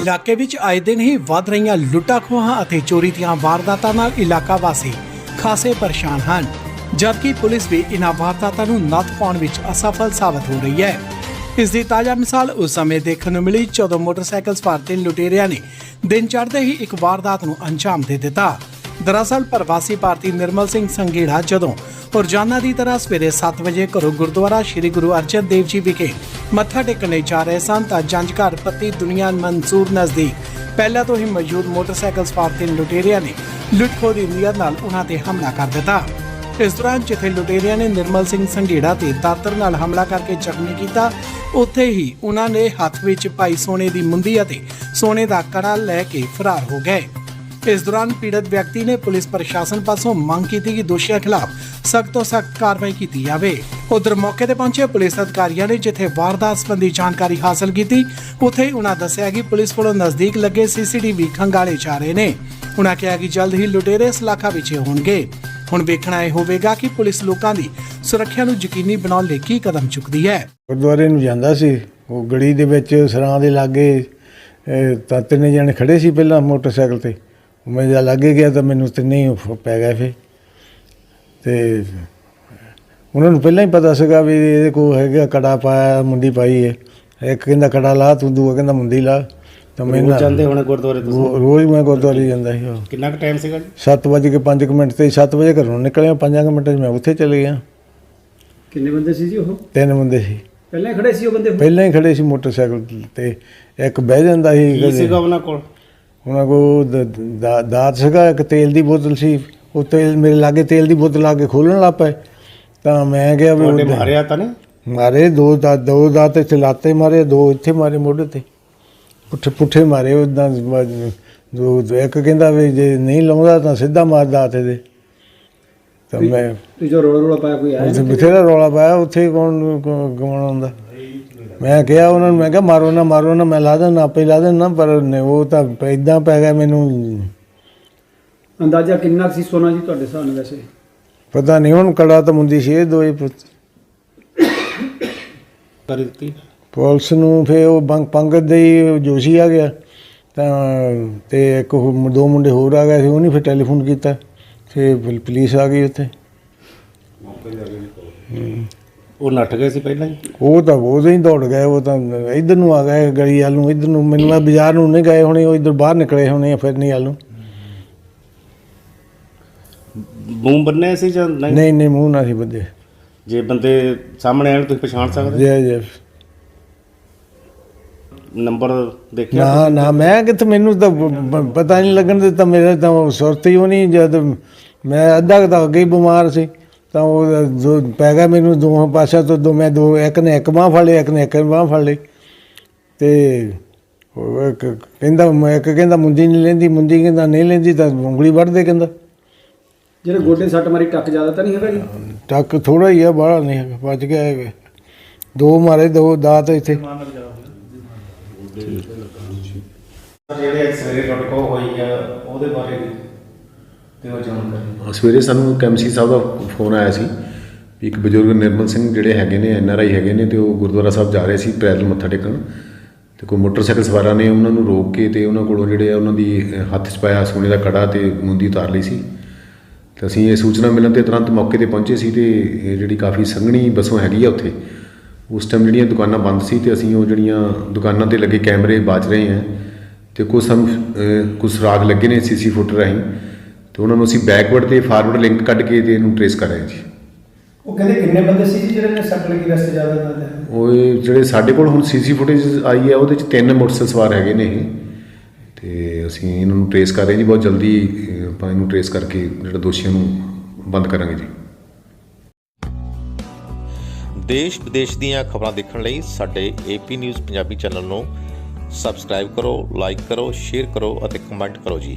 ਇਲਾਕੇ ਵਿੱਚ ਆਏ ਦਿਨ ਹੀ ਵੱਧ ਰਹੀਆਂ ਲੁੱਟਾਂ ਖੋਹਾਂ ਅਤੇ ਚੋਰੀ ਦੀਆਂ ਵਾਰਦਾਤਾਂ ਨਾਲ ਇਲਾਕਾ ਵਾਸੀ ਖਾਸੇ ਪਰੇਸ਼ਾਨ ਹਨ, ਜਦਕਿ ਪੁਲਿਸ ਵੀ ਇਨ੍ਹਾਂ ਵਾਰਦਾਤਾਂ ਨੂੰ ਨੱਥ ਪਾਉਣ ਵਿੱਚ ਅਸਫਲ ਸਾਬਤ ਹੋ ਰਹੀ ਹੈ। ਇਸ ਦੀ ਤਾਜ਼ਾ ਮਿਸਾਲ ਉਸ ਸਮੇਂ ਦੇਖਣ ਨੂੰ ਮਿਲੀ ਜਦੋਂ ਮੋਟਰਸਾਈਕਲ ਸਵਾਰ ਤਿੰਨ ਲੁਟੇਰਿਆਂ ਨੇ ਦਿਨ ਚੜ੍ਹਦੇ ਹੀ ਇੱਕ ਵਾਰਦਾਤ ਨੂੰ ਅੰਜਾਮ ਦੇ ਦਿੱਤਾ। ਦਰਅਸਲ ਪ੍ਰਵਾਸੀ ਭਾਰਤੀ ਨਿਰਮਲ ਸਿੰਘ ਸੰਘੇੜਾ ਜਦੋਂ ਰੋਜ਼ਾਨਾ ਦੀ ਤਰ੍ਹਾਂ ਸਵੇਰੇ 7 ਵਜੇ ਘਰੋਂ ਗੁਰਦੁਆਰਾ ਸ੍ਰੀ ਗੁਰੂ ਅਰਜਨ ਦੇਵ ਜੀ ਵਿਖੇ ਮੱਥਾ ਟੇਕਣ ਲਈ ਜਾ ਰਹੇ ਸਨ ਤਾਂ ਜੰਜਘਰ ਪੱਤੀ ਦੁਨੀਆ ਮਨਸੂਰ ਨਜ਼ਦੀਕ ਪਹਿਲਾਂ ਤੋਂ ਹੀ ਮੌਜੂਦ ਮੋਟਰਸਾਈਕਲ ਸਵਾਰ ਤਿੰਨ ਲੁਟੇਰਿਆਂ ਨੇ ਲੁੱਟਖੋ ਦੀ ਨੀਅਤ ਨਾਲ ਉਹਨਾਂ ਤੇ ਹਮਲਾ ਕਰ ਦਿੱਤਾ। ਇਸ ਦੌਰਾਨ ਜਿੱਥੇ ਲੁਟੇਰਿਆਂ ਨੇ ਨਿਰਮਲ ਸਿੰਘ ਸੰਘੇੜਾ ਤੇ ਦਾਤਰ ਨਾਲ ਹਮਲਾ ਕਰਕੇ ਜ਼ਖਮੀ ਕੀਤਾ, ਉੱਥੇ ਹੀ ਉਹਨਾਂ ਨੇ ਹੱਥ ਵਿੱਚ ਪਾਈ ਸੋਨੇ ਦੀ ਮੁੰਦੀ ਅਤੇ ਸੋਨੇ ਦਾ ਕੜਾ ਲੈ ਕੇ ਫਰਾਰ ਹੋ ਗਏ। ਇਸ ਦੌਰਾਨ ਪੀੜਤ ਵਿਅਕਤੀ ਨੇ ਪੁਲਿਸ ਪ੍ਰਸ਼ਾਸਨ ਪਾਸੋਂ ਮੰਗ ਕੀਤੀ ਕਿ ਦੋਸ਼ੀਆਂ ਖਿਲਾਫ ਸਖਤ ਤੋਂ ਸਖਤ ਕਾਰਵਾਈ ਕੀਤੀ ਜਾਵੇ। ਉਧਰ ਮੌਕੇ ਤੇ ਪਹੁੰਚੇ ਪੁਲਿਸ ਅਧਿਕਾਰੀਆਂ ਨੇ ਜਿੱਥੇ ਵਾਰਦਾਤ ਸੰਬੰਧੀ ਜਾਣਕਾਰੀ ਹਾਸਲ ਕੀਤੀ, ਉੱਥੇ ਉਹਨਾਂ ਦੱਸਿਆ ਕਿ ਪੁਲਿਸ ਵੱਲੋਂ ਨਜ਼ਦੀਕ ਲੱਗੇ ਸੀਸੀਟੀਵੀ ਖੰਗਾਲੇ ਜਾ ਰਹੇ ਨੇ। ਉਹਨਾਂ ਕਿਹਾ ਕਿ ਜਲਦ ਹੀ ਲੁਟੇਰੇ ਇਸ ਇਲਾਕਾ ਵਿੱਚ ਹੋਣਗੇ। ਹੁਣ ਵੇਖਣਾ ਇਹ ਹੋਵੇਗਾ ਕਿ ਪੁਲਿਸ ਲੋਕਾਂ ਦੀ ਸੁਰੱਖਿਆ ਨੂੰ ਯਕੀਨੀ ਬਣਾਉਣ ਲਈ ਕੀ ਕਦਮ ਚੁੱਕਦੀ ਹੈ। ਗੁਰਦੁਆਰੇ ਨੂੰ ਜਾਂਦਾ ਸੀ। ਉਹ ਗਲੀ ਦੇ ਵਿੱਚ ਸਰਾਂ ਦੇ ਲਾਗੇ ਤਾਂ ਤਿੰਨੇ ਜਣੇ ਖੜੇ ਸੀ ਪਹਿਲਾਂ ਮੋਟਰਸਾਈਕਲ ਤੇ। ਮੈਂ ਜਦ ਲਾਗੇ ਗਿਆ ਤਾਂ ਮੈਨੂੰ ਤਿੰਨੇ ਹੀ ਫ- ਪੈ ਗਏ ਫੇ। ਤੇ ਉਹਨਾਂ ਨੂੰ ਪਹਿਲਾਂ ਹੀ ਪਤਾ ਸੀਗਾ ਵੀ ਇਹਦੇ ਕੋਲ ਹੈਗਾ ਕੜਾ ਪਾਇਆ ਮੁੰਡੀ ਪਾਈ ਹੈ। ਇੱਕ ਕਹਿੰਦਾ ਕੜਾ ਲਾ ਤੂੰ ਦੂਆ ਕਹਿੰਦਾ ਮੁੰਦੀ ਲਾ। ਤਾਂ ਮੈਂ ਰੋਜ਼ ਜਾਂਦੇ ਹੋਣੇ ਗੁਰਦੁਆਰੇ ਤੁਸੀਂ? ਰੋਜ਼ ਮੈਂ ਗੁਰਦੁਆਰੇ ਜਾਂਦਾ ਸੀ ਕਿੰਨਾ ਕੁ ਟਾਈਮ ਸੀਗਾ ਜੀ? 7 ਵਜੇ ਕੇ 5 ਮਿੰਟ ਤੇ 7 ਵਜੇ ਘਰੋਂ ਨਿਕਲਿਆ 5 ਮਿੰਟਾਂ ਮੈਂ ਉੱਥੇ ਚਲੇ ਗਿਆ। ਕਿੰਨੇ ਬੰਦੇ ਸੀ ਜੀ ਉਹ? ਤਿੰਨ ਬੰਦੇ ਸੀ। ਪਹਿਲਾਂ ਹੀ ਖੜੇ ਸੀ ਉਹ ਬੰਦੇ ਪਹਿਲਾਂ ਹੀ ਖੜੇ ਸੀ ਮੋਟਰਸਾਈਕਲ ਤੇ। ਇੱਕ ਬਹਿ ਜਾਂਦਾ ਸੀ ਕੀ। ਸੀਗਾ ਉਹਨਾਂ ਕੋਲ? ਉਹਨਾਂ ਕੋਲ ਦ- ਦਾ- ਦਾਤ ਸੀਗਾ ਇੱਕ ਤੇਲ ਦੀ ਬੋਤਲ ਸੀ। ਉਹ ਤੇਲ ਮੇਰੇ ਲਾਗੇ ਤੇਲ ਦੀ ਬੋਤਲ ਲਾ ਕੇ ਖੋਲਣ ਲੱਗ ਪਏ। ਤਾਂ ਮੈਂ ਕਿਹਾ ਵੀ ਤੁਹਾਡੇ ਉਹ- ਮਾਰਿਆ ਤਾਂ ਨਹੀਂ? ਮਾਰੇ ਦੋ ਦਾ ਦੋ ਦਾਤ ਇੱਥੇ ਲਾਤੇ ਮਾਰੇ ਦੋ ਇੱਥੇ ਮਾਰੇ ਮੋਢੇ ਤੇ। ਪੁੱਠੇ ਪੁੱਠੇ ਮਾਰੇ ਉਦਾਂ ਦੋ ਦੋ- ਇੱਕ ਕਹਿੰਦਾ ਵੀ ਜੇ ਨਹੀਂ ਲਾਉਂਦਾ ਤਾਂ ਸਿੱਧਾ ਮਾਰ ਦਾਤ ਇਹਦੇ। ਤਾਂ ਮੈਂ ਤੇ ਜੋ ਰੋਲਾ ਰੋਲਾ ਪਾਇਆ ਕੋਈ ਆਇਆ ਉੱਥੇ ਬਥੇਰਾ ਰੌਲਾ ਪਾਇਆ ਉੱਥੇ ਕੌਣ ਗਵਾਉਣਾ ਹੁੰਦਾ? ਮੈਂ ਕਿਹਾ ਉਹਨਾਂ ਨੂੰ ਮੈਂ ਕਿਹਾ ਮਾਰੋ ਨਾ ਮਾਰੋ ਨਾ ਮੈਂ ਲਾ ਦੇਣਾ ਆਪੇ ਲਾ ਦੇਣਾ ਪਰ ਨੇ ਉਹ ਤਾਂ ਇਦਾਂ ਪੈ ਗਿਆ ਮੈਨੂੰ। ਅੰਦਾਜ਼ਾ ਕਿੰਨਾ ਕੁ ਸੀ ਸੋਨਾ ਜੀ ਤੁਹਾਡੇ ਹਿਸਾਬ ਨਾਲ ਵੈਸੇ? ਪਤਾ ਨਹੀਂ ਹੁਣ ਕੜਾ ਤਾਂ ਮੁੰਦੀ ਸੀ ਦੋਏ ਪੁੱਤ। ਕਰ ਦਿੱਤੀ। ਪੁਲਿਸ ਨੂੰ ਫੇ ਉਹ ਬੰਗ ਪੰਗਤ ਦੇ ਹੀ ਜੋਸ਼ੀ ਆ ਗਿਆ। ਤਾਂ ਤੇ ਇੱਕ ਹੋਰ- ਦੋ ਮੁੰਡੇ ਹੋਰ ਆ ਗਏ ਸੀ ਉਹਨੇ ਫਿਰ ਟੈਲੀਫੋਨ ਕੀਤਾ। ਫੇ ਪੁਲਿਸ ਆ ਗਈ ਉੱਥੇ। ਉਹ ਨੱਠ ਗਏ ਸੀ ਪਹਿਲਾਂ ਹੀ ਉਹ ਤਾਂ ਉਹਦੇ ਹੀ ਦੌੜ ਗਏ ਉਹ ਤਾਂ ਇਧਰ ਨੂੰ ਆ ਗਏ ਗਲੀ ਵੱਲ ਨੂੰ ਇਧਰ ਨੂੰ ਮੈਨੂੰ ਮੈਂ ਬਾਜ਼ਾਰ ਨੂੰ ਨਹੀਂ ਗਏ ਹੋਣੇ ਉਹ ਇਧਰ ਬਾਹਰ ਨਿਕਲੇ ਹੋਣੇ ਆ ਫਿਰ ਨਹੀਂ ਵੱਲ ਨੂੰ। ਬੂਮ ਬੰਨੇ ਸੀ ਜਾਂ ਨਹੀਂ? ਨਹੀਂ ਨਹੀਂ ਮੂੰਹ ਨਾ ਸੀ ਬੱਦੇ। ਜੇ ਬੰਦੇ ਸਾਹਮਣੇ ਆਣ ਤੁਸੀਂ ਪਛਾਣ ਸਕਦੇ? ਜੈ ਜੈ। ਨੰਬਰ ਦੇਖਿਆ ਨਾ ਨਾ ਮੈਂ ਕਿਤੇ ਮੈਨੂੰ ਤਾਂ ਪਤਾ ਨਹੀਂ ਲੱਗਣ ਦਿੱਤਾ ਮੇਰੇ ਤਾਂ ਸੁਰਤ ਹੀ ਉਹ ਨਹੀਂ ਜਦ ਮੈਂ ਅੱਧਾ ਕੁ ਤਾਂ ਅੱਗੇ ਹੀ ਬਿਮਾਰ ਸੀ। ਤਾਂ ਉਹ ਦੋ ਪੈ ਗਿਆ ਮੈਨੂੰ ਦੋਹਾਂ ਪਾਸਿਆਂ ਤੋਂ ਦੋ ਮੈਂ ਦੋ ਇੱਕ ਨੇ ਇੱਕ ਬਾਂਹ ਫੜ ਲਈ ਇੱਕ ਨੇ ਇੱਕ ਬਾਂਹ ਫੜ ਲਈ। ਤੇ ਉਹ ਇੱਕ ਕਹਿੰਦਾ ਮੈਂ ਇੱਕ ਕਹਿੰਦਾ ਮੁੰਦੀ ਨਹੀਂ ਲੈਂਦੀ ਮੁੰਦੀ ਕਹਿੰਦਾ ਨਹੀਂ ਲੈਂਦੀ ਤਾਂ ਉਂਗਲੀ ਵੱਢਦੇ ਕਹਿੰਦਾ। ਜਿਹੜੇ ਗੋਡੇ ਸੱਟ ਮਾਰੀ ਟੱਕ ਜ਼ਿਆਦਾ ਤਾਂ ਨਹੀਂ ਹੈਗਾ ਜੀ? ਟੱਕ ਥੋੜਾ ਹੀ ਆ ਬਾਹਲਾ ਨਹੀਂ ਹੈਗਾ ਬਚ ਗਿਆ ਹੈਗਾ। ਦੋ ਮਾਰੇ ਦੋ ਦਾਤ ਇੱਥੇ। ਜਿਹੜੇ ਸਵੇਰੇ ਤੁਹਾਡੇ ਕੋਲ ਹੋਈ ਆ ਉਹਦੇ ਬਾਰੇ ਦਿਓ ਜਾਣਕਾਰੀ ਸਵੇਰੇ ਸਾਨੂੰ ਕੈਮਸੀ ਸਾਹਿਬ ਦਾ ਫੋਨ ਆਇਆ ਸੀ ਵੀ ਇੱਕ ਬਜ਼ੁਰਗ ਨਿਰਮਲ ਸਿੰਘ ਜਿਹੜੇ ਹੈਗੇ ਨੇ ਐਨ ਆਰ ਆਈ ਹੈਗੇ ਨੇ ਤੇ ਉਹ ਗੁਰਦੁਆਰਾ ਸਾਹਿਬ ਜਾ ਰਹੇ ਸੀ ਪੈਦਲ ਮੱਥਾ ਟੇਕਣ। ਤੇ ਕੋਈ ਮੋਟਰਸਾਈਕਲ ਸਵਾਰਾਂ ਨੇ ਉਹਨਾਂ ਨੂੰ ਰੋਕ ਕੇ ਤੇ ਉਹਨਾਂ ਕੋਲੋਂ ਜਿਹੜੇ ਆ ਉਹਨਾਂ ਦੀ ਹੱਥ 'ਚ ਪਾਇਆ ਸੋਨੇ ਦਾ ਕੜਾ ਤੇ ਮੁੰਦੀ ਉਤਾਰ ਲਈ ਸੀ। ਤੇ ਅਸੀਂ ਇਹ ਸੂਚਨਾ ਮਿਲਣ ਤੇ ਤੁਰੰਤ ਮੌਕੇ ਤੇ ਪਹੁੰਚੇ ਸੀ ਤੇ ਜਿਹੜੀ ਕਾਫੀ ਸੰਘਣੀ ਬਸੋਂ ਹੈਗੀ ਆ ਉੱਥੇ ਉਸ ਟਾਈਮ ਜਿਹੜੀਆਂ ਦੁਕਾਨਾਂ ਬੰਦ ਸੀ ਤੇ ਅਸੀਂ ਉਹ ਜਿਹੜੀਆਂ ਦੁਕਾਨਾਂ ਤੇ ਲੱਗੇ ਕੈਮਰੇ ਬਾਜ ਰਹੇ ਹਾਂ ਤੇ ਕੁਝ ਸਮ ਅਹ, ਕੁਝ ਰਾਗ ਲੱਗੇ ਨੇ ਸੀਸੀ ਫੁੱਟ ਰਾਹੀਂ। ਤੇ ਉਹਨਾਂ ਨੂੰ ਅਸੀਂ ਬੈਕਵਰਡ ਤੇ ਫਾਰਵਰਡ ਲਿੰਕ ਕੱਢ ਕੇ ਤੇ ਇਹਨੂੰ ਟਰੇਸ ਕਰ ਰਹੇ ਹਾਂ ਜੀ। ਉਹ ਕਹਿੰਦੇ ਕਿੰਨੇ ਬੰਦੇ ਸੀ ਜੀ ਜਿਹੜੇ ਨੇ ਸੱਟ ਲੱਗੀ ਰਸਤੇ ਜ਼ਿਆਦਾ ਜ਼ਿਆਦਾ ਉਹ ਜਿਹੜੇ ਸਾਡੇ ਕੋਲ ਹੁਣ ਸੀਸੀ ਫੁਟੇਜ ਆਈ ਹੈ ਉਹਦੇ ਚ ਤਿੰਨ ਮੋਟਰਸਾਈਕਲ ਸਵਾਰ ਹੈਗੇ ਨੇ ਇਹ। ਤੇ ਅਸੀਂ ਇਹਨਾਂ ਨੂੰ ਟਰੇਸ ਕਰ ਰਹੇ ਜੀ ਬਹੁਤ ਜਲਦੀ ਆਪਾਂ ਇਹਨੂੰ ਟਰੇਸ ਕਰਕੇ ਜਿਹੜਾ ਦੋਸ਼ੀਆਂ ਨੂੰ ਬੰਦ ਕਰਾਂਗੇ ਜੀ। ਦੇਸ਼ ਵਿਦੇਸ਼ ਦੀਆਂ ਖਬਰਾਂ ਦੇਖਣ ਲਈ ਸਾਡੇ ਏਪੀ ਨਿਊਜ਼ ਪੰਜਾਬੀ ਚੈਨਲ ਨੂੰ ਸਬਸਕ੍ਰਾਈਬ ਕਰੋ ਲਾਈਕ ਕਰੋ ਸ਼ੇਅਰ ਕਰੋ ਅਤੇ ਕਮੈਂਟ ਕਰੋ ਜੀ।